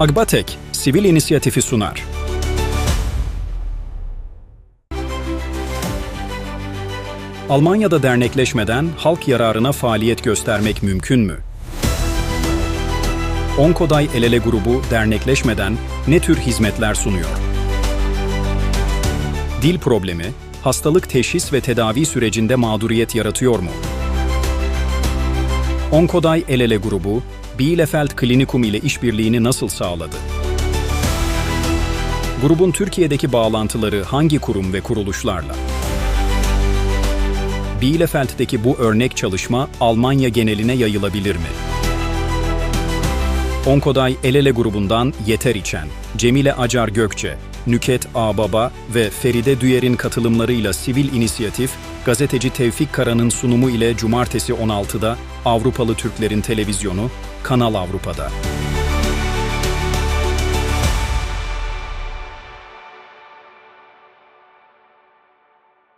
Agbatek, sivil inisiyatifi sunar. Almanya'da dernekleşmeden halk yararına faaliyet göstermek mümkün mü? Onkoday El Ele grubu dernekleşmeden ne tür hizmetler sunuyor? Dil problemi, hastalık teşhis ve tedavi sürecinde mağduriyet yaratıyor mu? Onkoday El Ele grubu, Bielefeld Klinikum ile işbirliğini nasıl sağladı? Grubun Türkiye'deki bağlantıları hangi kurum ve kuruluşlarla? Bielefeld'deki bu örnek çalışma Almanya geneline yayılabilir mi? Onkoday El Ele grubundan Yeter İçen, Cemile Acar Gökçe, Nüket Ağbaba ve Feride Düyer'in katılımlarıyla Sivil İnisiyatif, gazeteci Tevfik Kara'nın sunumu ile Cumartesi 16'da Avrupalı Türklerin Televizyonu, Kanal Avrupa'da.